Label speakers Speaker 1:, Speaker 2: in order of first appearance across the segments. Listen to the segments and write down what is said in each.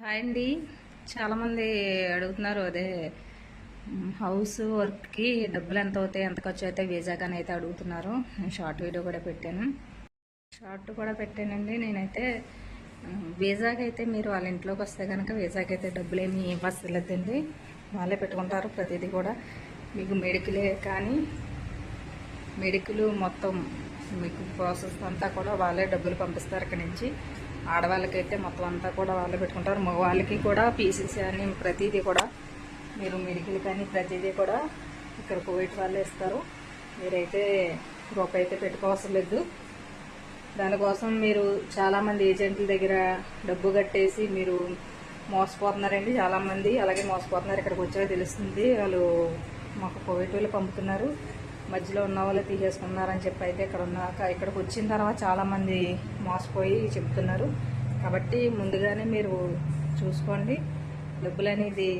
Speaker 1: Hi అండి. చాలామంది అడుగుతున్నారు అదే హౌస్ వర్క్కి డబ్బులు ఎంత అవుతాయి ఎంత ఖర్చు అవుతాయి వీజాగానే అయితే అడుగుతున్నారు. నేను షార్ట్ వీడియో కూడా పెట్టాను. షార్ట్ కూడా పెట్టానండి. నేనైతే మ్, వీజాకి అయితే మీరు వాళ్ళ ఇంట్లోకి వస్తే కనుక వీజాకి అయితే డబ్బులు ఏమి ఇవ్వలేదండి వాళ్ళే పెట్టుకుంటారు ప్రతిదీ కూడా. మీకు మెడికలే కానీ మెడికలు మొత్తం మీకు ప్రాసెస్ అంతా కూడా వాళ్ళే డబ్బులు పంపిస్తారు ఇక్కడి నుంచి. ఆడవాళ్ళకైతే మొత్తం అంతా కూడా వాళ్ళే పెట్టుకుంటారు. మగవాళ్ళకి కూడా పీసీసీ అని ప్రతిదీ కూడా మీరు మెడికల్ కానీ ప్రతిదీ కూడా ఇక్కడ కోవిడ్ వాళ్ళే ఇస్తారు. మీరైతే రూపాయి అయితే పెట్టుకోవసరం లేదు. దానికోసం మీరు చాలామంది ఏజెంట్ల దగ్గర డబ్బు కట్టేసి మీరు మోసపోతున్నారండి. చాలామంది అలాగే మోసపోతున్నారు. ఇక్కడికి వచ్చాక తెలుస్తుంది వాళ్ళు మాకు కోవిడ్ వాళ్ళు పంపుతున్నారు. మధ్యలో ఉన్న వాళ్ళు తీసేసుకున్నారని చెప్పి అయితే ఇక్కడ ఉన్నాక ఇక్కడికి వచ్చిన తర్వాత చాలామంది మోసపోయి చెప్తున్నారు. కాబట్టి ముందుగానే మీరు చూసుకోండి. డబ్బులు అనేది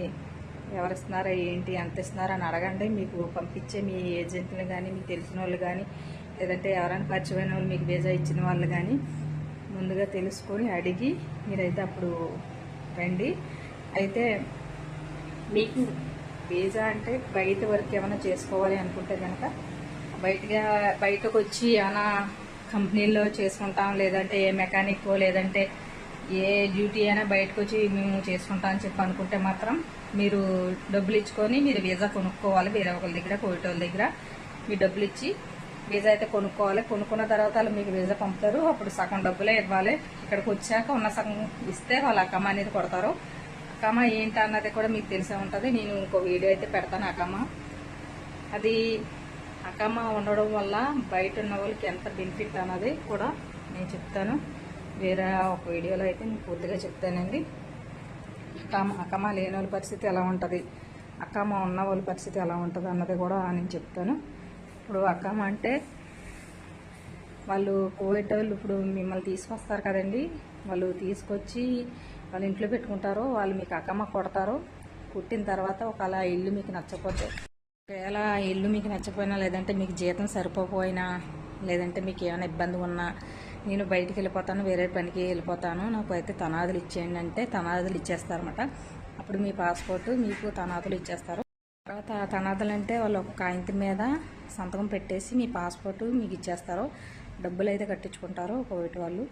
Speaker 1: ఎవరిస్తున్నారా ఏంటి ఎంత ఇస్తున్నారా అని అడగండి. మీకు పంపించే మీ ఏజెంట్లు కానీ మీకు తెలిసిన వాళ్ళు కానీ లేదంటే ఎవరైనా పరిచయమైన వాళ్ళు మీకు వీజా ఇచ్చిన వాళ్ళు కానీ ముందుగా తెలుసుకొని అడిగి మీరైతే అప్పుడు రండి. అయితే మీకు వీజా అంటే బయట వరకు ఏమైనా చేసుకోవాలి అనుకుంటే కనుక బయటగా బయటకు వచ్చి ఏమైనా కంపెనీల్లో చేసుకుంటాం లేదంటే ఏ మెకానిక్ లేదంటే ఏ డ్యూటీ అయినా బయటకు వచ్చి మేము చేసుకుంటాం అని చెప్పి అనుకుంటే మాత్రం మీరు డబ్బులు ఇచ్చుకొని మీరు వీజా కొనుక్కోవాలి వేరే ఒకరి దగ్గర కోవిడ్ దగ్గర. మీ డబ్బులు ఇచ్చి వీజా అయితే కొనుక్కోవాలి. కొనుక్కున్న తర్వాత వాళ్ళు మీకు వీజా పంపుతారు. అప్పుడు సగం డబ్బులే ఇవ్వాలి. ఇక్కడికి వచ్చాక ఉన్న సగం ఇస్తే వాళ్ళు అక్కమ్మ అనేది కొడతారు. అక్కమ్మ ఏంటి అన్నది కూడా మీకు తెలిసే ఉంటుంది. నేను ఇంకో వీడియో అయితే పెడతాను అక్కమ్మ. అది అక్కమ్మ ఉండడం వల్ల బయట ఉన్న వాళ్ళకి ఎంత బెనిఫిట్ అన్నది కూడా నేను చెప్తాను. వేరే ఒక వీడియోలో అయితే నేను పూర్తిగా చెప్తానండి. అక్కమ్మ అక్కమ్మ లేని వాళ్ళ పరిస్థితి ఎలా ఉంటుంది? అక్కమ్మ ఉన్న వాళ్ళ పరిస్థితి ఎలా ఉంటుంది అన్నది కూడా నేను చెప్తాను. ఇప్పుడు అక్కమ్మ అంటే వాళ్ళు కోవిడ్ వాళ్ళు ఇప్పుడు మిమ్మల్ని తీసుకొస్తారు కదండి. వాళ్ళు తీసుకొచ్చి వాళ్ళు ఇంట్లో పెట్టుకుంటారు వాళ్ళు మీకు అక్కమ్మ కొడతారు కుట్టిన తర్వాత ఒకవేళ ఇల్లు మీకు నచ్చకపోతే. ఒకవేళ ఇల్లు మీకు నచ్చపోయినా లేదంటే మీకు జీతం సరిపోయినా లేదంటే మీకు ఏమైనా ఇబ్బంది ఉన్నా నేను బయటికి వెళ్ళిపోతాను వేరే పనికి వెళ్ళిపోతాను నాకు అయితే తనాదులు ఇచ్చేయండి అంటే తనాదులు ఇచ్చేస్తారన్నమాట. అప్పుడు మీ పాస్పోర్ట్ మీకు తనాదులు ఇచ్చేస్తారు. తర్వాత తనాదులు అంటే వాళ్ళు ఒక కాగితం మీద సంతకం పెట్టేసి మీ పాస్పోర్ట్ మీకు ఇచ్చేస్తారు. డబ్బులు అయితే కట్టించుకుంటారు కోవిడ్ వాళ్ళు.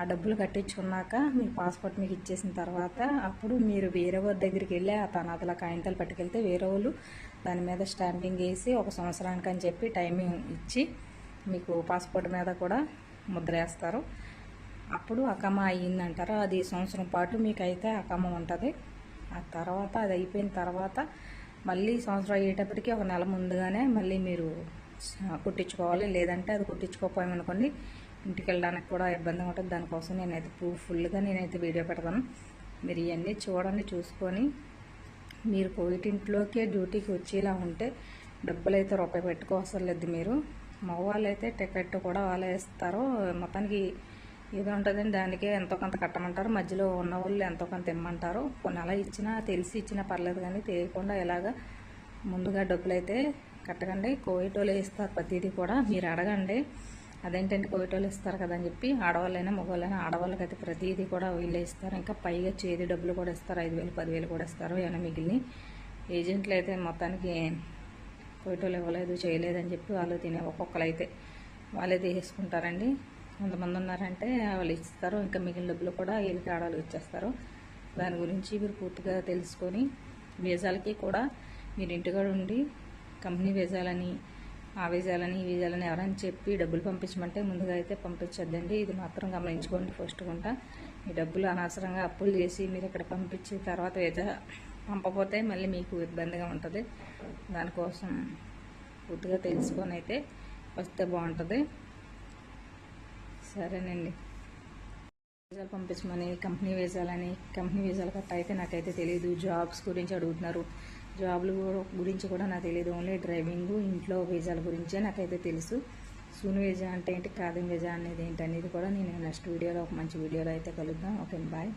Speaker 1: ఆ డబ్బులు కట్టించుకున్నాక మీ పాస్పోర్ట్ మీకు ఇచ్చేసిన తర్వాత అప్పుడు మీరు వేరే వారి దగ్గరికి వెళ్ళి ఆ తనాదుల కాగితాలు పట్టుకెళ్తే వేరే వాళ్ళు దాని మీద స్టాంపింగ్ వేసి ఒక సంవత్సరానికి అని చెప్పి టైమింగ్ ఇచ్చి మీకు పాస్పోర్ట్ మీద కూడా ముద్ర వేస్తారు. అప్పుడు అకమ అయ్యిందంటారు? అది సంవత్సరం పాటు మీకు అయితే అకమ ఉంటుంది. ఆ తర్వాత అది అయిపోయిన తర్వాత మళ్ళీ సంవత్సరం అయ్యేటప్పటికి ఒక నెల ముందుగానే మళ్ళీ మీరు కుట్టించుకోవాలి. లేదంటే అది కుట్టించుకోకపోయామనుకోండి ఇంటికి వెళ్ళడానికి కూడా ఇబ్బందిగా ఉంటుంది దానికోసం నేనైతే ప్రూఫ్ ఫుల్గా నేనైతే వీడియో పెడతాను. మీరు ఇవన్నీ చూడండి చూసుకొని మీరు కోవిడ్ ఇంట్లోకే డ్యూటీకి వచ్చేలా ఉంటే డబ్బులు అయితే రూపాయి పెట్టుకోవసరం లేదు మీరు. మగవాళ్ళు అయితే టికెట్ కూడా వాళ్ళే ఇస్తారు మొత్తానికి ఏదో ఉంటుందండి. దానికే ఎంతో కొంత కట్టమంటారు. మధ్యలో ఉన్న వాళ్ళు ఎంతో కొంత ఇమ్మంటారు. కొన్ని అలా ఇచ్చినా తెలిసి ఇచ్చినా పర్లేదు కానీ తెలియకుండా ఇలాగా ముందుగా డబ్బులు అయితే కట్టకండి. కోవిడ్ వాళ్ళు ఇస్తారు ప్రతిదీ కూడా. మీరు అడగండి. అదేంటంటే కోయటోళ్ళు ఇస్తారు కదా అని చెప్పి ఆడవాళ్ళైనా మగవాళ్ళైనా ఆడవాళ్ళకి అయితే ప్రతిదీ కూడా వీళ్ళే ఇస్తారు. ఇంకా పైగా చేతి డబ్బులు కూడా ఇస్తారు. ఐదు వేలు పదివేలు కూడా ఇస్తారు ఏమైనా మిగిలిన ఏజెంట్లు అయితే మొత్తానికి కోయటోళ్ళు వాళ్ళు ఇవ్వలేదు చేయలేదని చెప్పి వాళ్ళు తినే ఒక్కొక్కరు అయితే వాళ్ళే తీసేసుకుంటారండి. కొంతమంది ఉన్నారంటే వాళ్ళు ఇస్తారు. ఇంకా మిగిలిన డబ్బులు కూడా వీళ్ళకి ఆడవాళ్ళు ఇచ్చేస్తారు. దాని గురించి మీరు పూర్తిగా తెలుసుకొని వీజాలకి కూడా మీరు ఇంటికాడ ఉండి కంపెనీ వీజాలని ఆ వీజాలని ఈ వీజాలని ఎవరైనా చెప్పి డబ్బులు పంపించమంటే ముందుగా అయితే పంపించొద్దండి. ఇది మాత్రం గమనించుకోండి ఫస్ట్ గుంట. ఈ డబ్బులు అనవసరంగా అప్పులు చేసి మీరు ఇక్కడ పంపించి తర్వాత వీజా పంపపోతే మళ్ళీ మీకు ఇబ్బందిగా ఉంటుంది. దానికోసం పూర్తిగా తెలుసుకొని అయితే వస్తే బాగుంటుంది. సరేనండి. వీజాలు పంపించమని కంపెనీ వీజాలని కంపెనీ వీజాలు కట్ట అయితే నాకైతే తెలియదు జాబ్స్ గురించి అడుగుతున్నారు. జాబ్లు గురించి కూడా నాకు తెలియదు ఓన్లీ డ్రైవింగ్ ఇంట్లో వీజాల గురించే నాకైతే తెలుసు. సూన్ వీజా అంటే ఏంటి కాదం వీజా అనేది ఏంటి అనేది కూడా నేను నెక్స్ట్ వీడియోలో ఒక మంచి వీడియోలో అయితే కలుద్దాం. Okay bye.